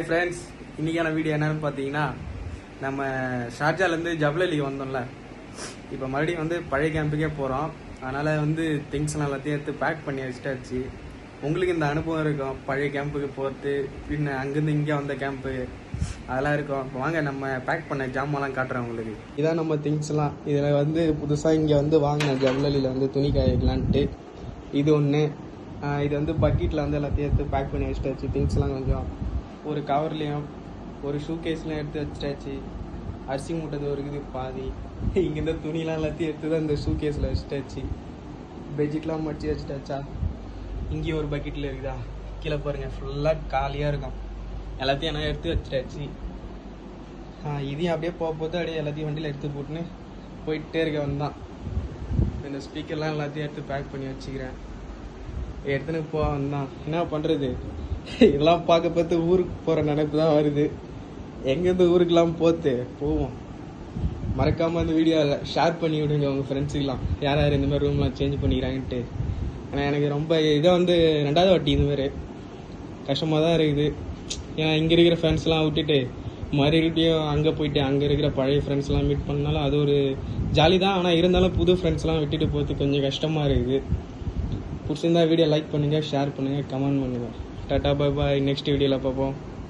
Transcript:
Hi friends இன்றைக்கான video என்னென்னு பார்த்தீங்கன்னா நம்ம ஷார்ஜாலேருந்து ஜப்லலி வந்தோம்ல. இப்போ மறுபடியும் வந்து பழைய கேம்புக்கே போகிறோம் அதனால் வந்து திங்ஸ்லாம் எல்லாத்தையும் எடுத்து பேக் பண்ணி வச்சுட்டாச்சு. உங்களுக்கு இந்த அனுபவம் இருக்கும். பழைய கேம்புக்கு போகிறது பின்ன அங்கேருந்து இங்கே வந்த கேம்ப்பு அதெல்லாம் இருக்கும். இப்போ வாங்க நம்ம பேக் பண்ண ஜாமான்லாம் காட்டுறேன் உங்களுக்கு. இதான் நம்ம திங்ஸ்லாம் இதில் வந்து புதுசாக இங்கே வந்து வாங்கின ஜப்லலியில் வந்து துணி காய்க்கலான்ட்டு இது ஒன்று இது வந்து பக்கெட்டில் வந்து எல்லாத்தையும் எடுத்து பேக் பண்ணி வச்சுட்டாச்சு. திங்ஸ்லாம் கொஞ்சம் ஒரு கவர்லேயும் ஒரு ஷூ கேஸ்லையும் எடுத்து வச்சிட்டாச்சு. அரிசி மூட்டது ஒரு இருக்குது பாதி. இங்கேருந்து துணிலாம் எல்லாத்தையும் எடுத்து தான் இந்த ஷூ கேஸில் வச்சுட்டாச்சு. பெட்ஷீட்லாம் மடிச்சு வச்சுட்டாச்சா? இங்கேயும் ஒரு பக்கெட்டில் இருக்குதா? கீழே பாருங்கள் ஃபுல்லாக காலியாக இருக்கும். எல்லாத்தையும் நான் எடுத்து வச்சுட்டாச்சு. இதையும் அப்படியே போக போது அப்படியே எல்லாத்தையும் வண்டியில் எடுத்து போட்டுன்னு போயிட்டே இருக்க வந்தான். இந்த ஸ்பீக்கர்லாம் எல்லாத்தையும் எடுத்து பேக் பண்ணி வச்சுக்கிறேன். எடுத்துன்னு போக வந்தான். என்ன பண்ணுறது இதெல்லாம் பார்க்க பார்த்து ஊருக்கு போகிற நினைப்பு தான் வருது. எங்கேருந்து ஊருக்கெல்லாம் போத்து? போவோம். மறக்காமல் அந்த வீடியோ ஷேர் பண்ணி விடுங்க உங்கள் ஃப்ரெண்ட்ஸுக்கெல்லாம் யார் யார் இந்த மாதிரி ரூம்லாம் சேஞ்ச் பண்ணிக்கிறாங்கன்ட்டு. ஆனால் எனக்கு ரொம்ப இதை வந்து ரெண்டாவது வாட்டி இந்த மாதிரி. கஷ்டமாக தான் இருக்குது. ஏன்னா இங்கே இருக்கிற ஃப்ரெண்ட்ஸ்லாம் விட்டுட்டு மறுபடியும் அங்கே போயிட்டு அங்கே இருக்கிற பழைய ஃப்ரெண்ட்ஸ்லாம் மீட் பண்ணாலும் அது ஒரு ஜாலி தான். ஆனால் இருந்தாலும் புது ஃப்ரெண்ட்ஸ்லாம் விட்டுட்டு போகிறது கொஞ்சம் கஷ்டமாக இருக்குது. பிடிச்சிருந்தா வீடியோ லைக் பண்ணுங்கள் ஷேர் பண்ணுங்கள் கமெண்ட் பண்ணுங்கள் டாட்டா பாய் பாய். நெக்ஸ்ட் வீடியோவில் பார்ப்போம்.